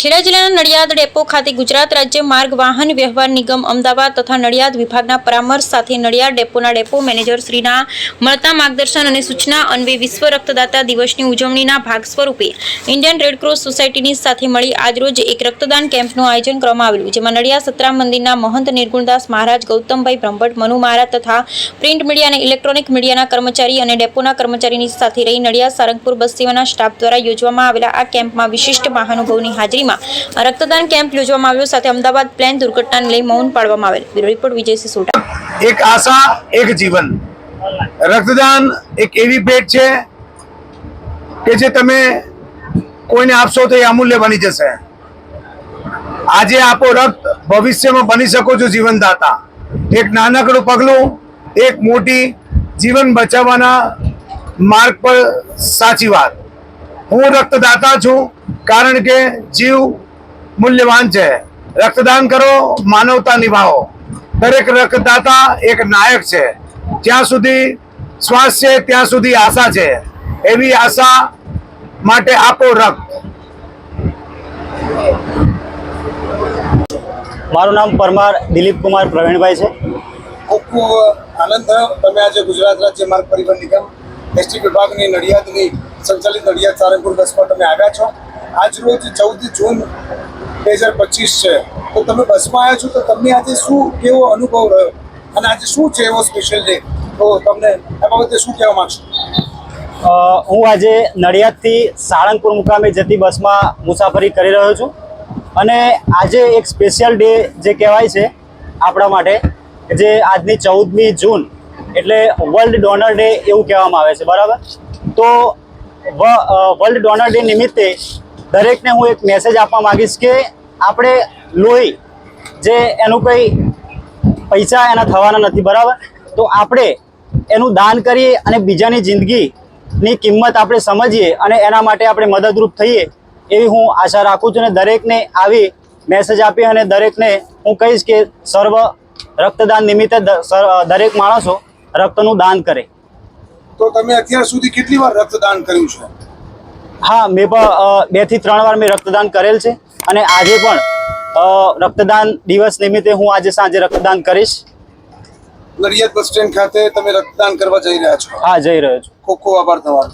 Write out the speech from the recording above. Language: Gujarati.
ખેડા જિલ્લાના નડિયાદ ડેપો ખાતે ગુજરાત રાજ્ય માર્ગ વાહન વ્યવહાર નિગમ અમદાવાદ તથા નડિયાદ વિભાગના પરામર્શ સાથે નડિયાદ ડેપોના ડેપો મેનેજર શ્રીના મળતા માર્ગદર્શન અને સૂચના અન્વયે વિશ્વ રક્તદાતા દિવસની ઉજવણીના ભાગ સ્વરૂપે ઇન્ડિયન રેડક્રોસ સોસાયટીની સાથે મળી આજરોજ એક રક્તદાન કેમ્પનું આયોજન કરવામાં આવેલું, જેમાં નડિયાદ સતરામ મંદિરના મહંત નિર્ગુણદાસ મહારાજ, ગૌતમભાઈ બ્રહ્મભટ્ટ, મનુ મહારાજ તથા પ્રિન્ટ મીડિયા અને ઇલેક્ટ્રોનિક મીડિયાના કર્મચારી અને ડેપોના કર્મચારીની સાથે રહી નડિયાદ સારંગપુર બસ સેવાના સ્ટાફ દ્વારા યોજવામાં આવેલા આ કેમ્પમાં વિશિષ્ટ મહાનુભાવની હાજરીમાં રક્તદાન કેમ્પ યોજવામાં આવ્યો, સાથે અમદાવાદ પ્લેન દુર્ઘટનાને લઈ મૌન પાડવામાં આવેલ. રિપોર્ટ વિજયસિંહ સોઢા એક આશા, એક જીવન. રક્તદાન એક એવી ભેટ છે કે જે તમે કોઈને આપશો તો એ અમૂલ્ય બની જશે. આજે આપો રક્ત ભવિષ્યમાં બની શકો છો જીવનદાતા. એક નાનકડું પગલું, એક મોટી જીવન બચાવવાના માર્ગ પર સાચી વાત. હું રક્તદાતા છું કારણ કે જીવ મૂલ્યવાન છે. રક્તદાન કરો માનવતા નિભાવો. દરેક રક્તદાતા એક નાયક છે. જ્યાં સુધી શ્વાસ છે ત્યાં સુધી આશા છે. એવી આશા માટે આપો રક્ત. મારું નામ પરમાર દિલીપ કુમાર પ્રવીણભાઈ છે. ખૂબ ખૂબ આનંદ થયો. તમે આજે ગુજરાત રાજ્ય માર્ગ પરિવહન નિગમ એસટી વિભાગની નડિયાદની સંચાલિત નડિયાદ સારંગપુર બસમાં તમે આવ્યા છો. આજ રોજ ચૌદ જૂન બે હજાર પચીસ છે. તો તમે બસમાં આવ્યા છો તો તમને આજે શું કેવો અનુભવ રહ્યો? અને આજે શું છે એવો સ્પેશિયલ ડે તો તમને આ બાબતે શું કહેવા માગશો? હું આજે નડિયાદથી સાળંગપુર મુકામે જતી બસમાં મુસાફરી કરી રહ્યો છું. અને આજે એક સ્પેશિયલ ડે જે કહેવાય છે આપણા માટે જે આજની ચૌદમી જૂન એટલે વર્લ્ડ ડોનર ડે એવું કહેવામાં આવે છે, બરાબર? તો વર્લ્ડ ડોનર ડે નિમિત્તે દરેકને હું એક મેસેજ આપવા માંગીશ કે આપણે લોહી જે એનું કંઈ પૈસા એના થવાના નથી, બરાબર? તો આપણે એનું દાન કરીએ અને બીજાની જિંદગીની કિંમત આપણે સમજીએ અને એના માટે આપણે મદદરૂપ થઈએ એવી હું આશા રાખું છું અને દરેકને આવી મેસેજ આપી અને દરેકને હું કહીશ કે સર્વ રક્તદાન નિમિત્તે દરેક માણસો રક્તનું દાન કરે. તો તમે અત્યાર સુધી કેટલી વાર રક્તદાન કર્યું છે? હા મેં પણ બેથી ત્રણ વાર મેં રક્તદાન કરેલ છે. અને આજે પણ રક્તદાન દિવસ નિમિત્તે હું આજે સાંજે રક્તદાન કરીશ. નડિયાદ બસ સ્ટેન્ડ ખાતે તમે રક્તદાન કરવા જઈ રહ્યા છો? હા જઈ રહ્યો છું. ખૂબ ખૂબ આભાર તમારો.